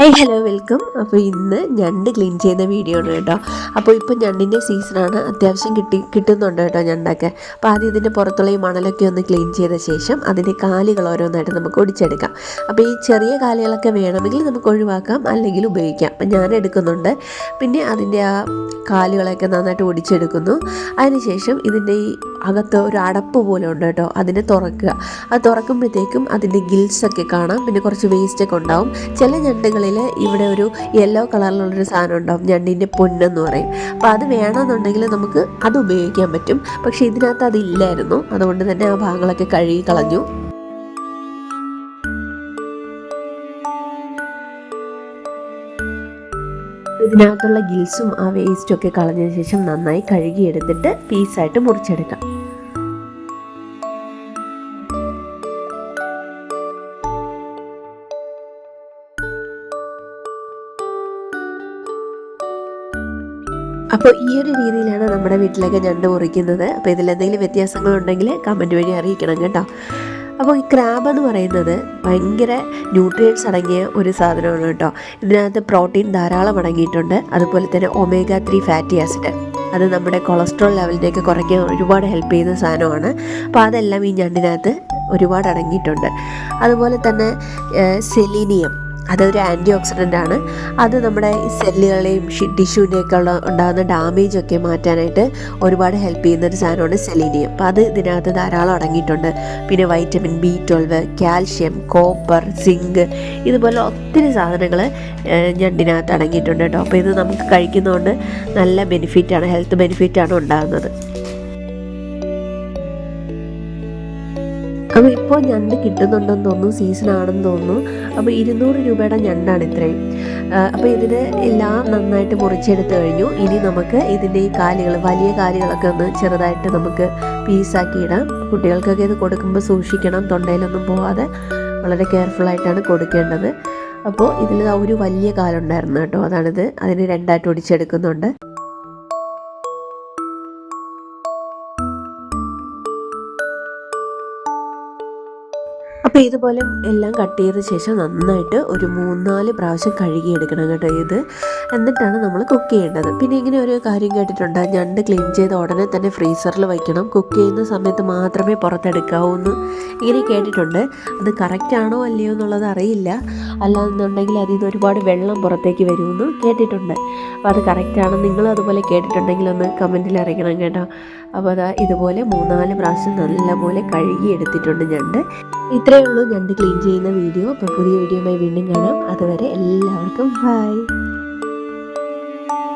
Hi hello welcome അപ്പോൾ ഇന്ന് ഞണ്ട് ക്ലീൻ ചെയ്യുന്ന വീഡിയോ ആണ് കേട്ടോ. അപ്പോൾ ഇപ്പോൾ ഞണ്ടിന്റെ സീസണാണ് അത്യാവശ്യം കിട്ടി കിട്ടുന്നുണ്ട് കേട്ടോ ഞണ്ടൊക്കെ. അപ്പോൾ ആദ്യം ഇതിന്റെ പുറത്തുള്ള ഈ മണലൊക്കെ ഒന്ന് ക്ലീൻ ചെയ്ത ശേഷം അതിന്റെ കാലുകൾ ഓരോന്നായിട്ട് നമുക്ക് ഒടിച്ചെടുക്കാം. അപ്പോൾ ഈ ചെറിയ കാലുകളൊക്കെ വേണമെങ്കിൽ നമുക്ക് ഒഴിവാക്കാം അല്ലെങ്കിൽ ഉപയോഗിക്കാം. അപ്പം ഞാൻ എടുക്കുന്നുണ്ട്. പിന്നെ അതിന്റെ ആ കാലുകളൊക്കെ നന്നായിട്ട് ഒടിച്ചെടുക്കുന്നു. അതിനുശേഷം ഇതിന്റെ ഈ അകത്ത് ഒരു അടപ്പ് പോലെ ഉണ്ട് കേട്ടോ. അതിനെ തുറക്കുക. അത് തുറക്കുമ്പോഴത്തേക്കും അതിന്റെ ഗിൽസൊക്കെ കാണാം. പിന്നെ കുറച്ച് വേസ്റ്റൊക്കെ ഉണ്ടാവും. ചില ഞണ്ടുകളിൽ ഇവിടെ ഒരു യെല്ലോ കളറിലുള്ളൊരു സാധനം ഉണ്ടാവും ഞണ്ടിന്റെ പൊന്നെന്ന് പറയും. അപ്പോൾ അത് വേണമെന്നുണ്ടെങ്കിൽ നമുക്ക് അത് ഉപയോഗിക്കാൻ പറ്റും. പക്ഷേ ഇതിനകത്ത് അതില്ലായിരുന്നു അതുകൊണ്ട് തന്നെ ആ ഭാഗങ്ങളൊക്കെ കഴുകി കളഞ്ഞു. ഇതിനകത്തുള്ള ഗിൽസും ആ വേസ്റ്റും ഒക്കെ കളഞ്ഞതിന് ശേഷം നന്നായി കഴുകിയെടുത്തിട്ട് പീസായിട്ട് മുറിച്ചെടുക്കാം. അപ്പോൾ ഈ ഒരു രീതിയിലാണ് നമ്മുടെ വീട്ടിലൊക്കെ ഞണ്ട് മുറിക്കുന്നത്. അപ്പോൾ ഇതിലെന്തെങ്കിലും വ്യത്യാസങ്ങളുണ്ടെങ്കിൽ കമന്റ് വഴി അറിയിക്കണം കേട്ടോ. അപ്പോൾ ഈ ക്രാബ് എന്ന് പറയുന്നത് ഭയങ്കര ന്യൂട്രിയൻസ് അടങ്ങിയ ഒരു സാധനമാണ് കേട്ടോ. ഇതിനകത്ത് പ്രോട്ടീൻ ധാരാളം അടങ്ങിയിട്ടുണ്ട്. അതുപോലെ തന്നെ ഒമേഗ ത്രീ ഫാറ്റി ആസിഡ് അത് നമ്മുടെ കൊളസ്ട്രോൾ ലെവലിനെയൊക്കെ കുറയ്ക്കാൻ ഒരുപാട് ഹെൽപ്പ് ചെയ്യുന്ന സാധനമാണ്. അപ്പോൾ അതെല്ലാം ഈ ഞണ്ടിനകത്ത് ഒരുപാട് അടങ്ങിയിട്ടുണ്ട്. അതുപോലെ തന്നെ സെലീനിയം അതൊരു ആന്റി ഓക്സിഡന്റ് ആണ്. അത് നമ്മുടെ സെല്ലുകളെയും ടിഷ്യൂവിന്റെയൊക്കെ ഉള്ള ഉണ്ടാകുന്ന ഡാമേജ് ഒക്കെ മാറ്റാനായിട്ട് ഒരുപാട് ഹെൽപ്പ് ചെയ്യുന്ന ഒരു സാധനമാണ് സെലീനിയം അപ്പോൾ അത് ഇതിനകത്ത് ധാരാളം അടങ്ങിയിട്ടുണ്ട്. പിന്നെ vitamin B twelve calcium copper zinc ഇതുപോലെ ഒത്തിരി സാധനങ്ങൾ ഞണ്ടിനകത്ത് അടങ്ങിയിട്ടുണ്ട് കേട്ടോ. അപ്പോൾ ഇത് നമുക്ക് കഴിക്കുന്നതുകൊണ്ട് നല്ല ബെനിഫിറ്റാണ് ഹെൽത്ത് ബെനിഫിറ്റാണ് ഉണ്ടാകുന്നത്. അപ്പോൾ ഇപ്പോൾ ഞണ്ട് കിട്ടുന്നുണ്ടെന്ന് തോന്നുന്നു സീസൺ ആണെന്ന് തോന്നുന്നു. അപ്പോൾ ഇരുന്നൂറ് രൂപയുടെ ഞണ്ടാണ് ഇത്രയും. അപ്പോൾ ഇതിന് എല്ലാം നന്നായിട്ട് മുറിച്ചെടുത്ത് കഴിഞ്ഞു. ഇനി നമുക്ക് ഇതിന്റെ ഈ കാലുകൾ വലിയ കാലുകളൊക്കെ ഒന്ന് ചെറുതായിട്ട് നമുക്ക് പീസാക്കി ഇടാം. കുട്ടികൾക്കൊക്കെ ഇത് കൊടുക്കുമ്പോൾ സൂക്ഷിക്കണം തൊണ്ടയിലൊന്നും പോവാതെ വളരെ കെയർഫുള്ളായിട്ടാണ് കൊടുക്കേണ്ടത്. അപ്പോൾ ഇതിൽ ഒരു വലിയ കാലുണ്ടായിരുന്നു കേട്ടോ അതാണിത്. അതിന് രണ്ടായിട്ട് ഒടിച്ചെടുക്കുന്നുണ്ട്. അപ്പോൾ ഇതുപോലെ എല്ലാം കട്ട് ചെയ്ത ശേഷം നന്നായിട്ട് ഒരു മൂന്നാൽ പ്രാവശ്യം കഴുകി എടുക്കണം കേട്ടോ ഇത്. എന്നിട്ടാണ് നമ്മൾ കുക്ക് ചെയ്യേണ്ടത്. പിന്നെ ഇങ്ങനെ ഒരു കാര്യം കേട്ടിട്ടുണ്ട്. ഞണ്ട് ക്ലീൻ ചെയ്ത ഉടനെ തന്നെ ഫ്രീസറിൽ വയ്ക്കണം. കുക്ക് ചെയ്യുന്ന സമയത്ത് മാത്രമേ പുറത്തെടുക്കാവൂ എന്ന് ഇങ്ങനെ കേട്ടിട്ടുണ്ട്. അത് കറക്റ്റാണോ അല്ലയോ എന്നുള്ളത് അറിയില്ല. അല്ലാന്നുണ്ടെങ്കിൽ അതിൽ നിന്ന് ഒരുപാട് വെള്ളം പുറത്തേക്ക് വരുമെന്ന് കേട്ടിട്ടുണ്ട്. അപ്പോൾ അത് കറക്റ്റാണ് നിങ്ങൾ അതുപോലെ കേട്ടിട്ടുണ്ടെങ്കിൽ ഒന്ന് കമന്റിൽ അറിയിക്കണം കേട്ടോ. അപ്പോൾ അതാ ഇതുപോലെ മൂന്നാൽ പ്രാവശ്യം നല്ലപോലെ കഴുകി എടുത്തിട്ടുണ്ട് ഞണ്ട്. ഇത്രയേ ഉള്ളൂ. ഞണ്ട് ക്ലീൻ ചെയ്യുന്ന വീഡിയോ. അപ്പോൾ പുതിയ വീഡിയോയുമായി വീണ്ടും കാണാം. അതുവരെ എല്ലാവർക്കും ബൈ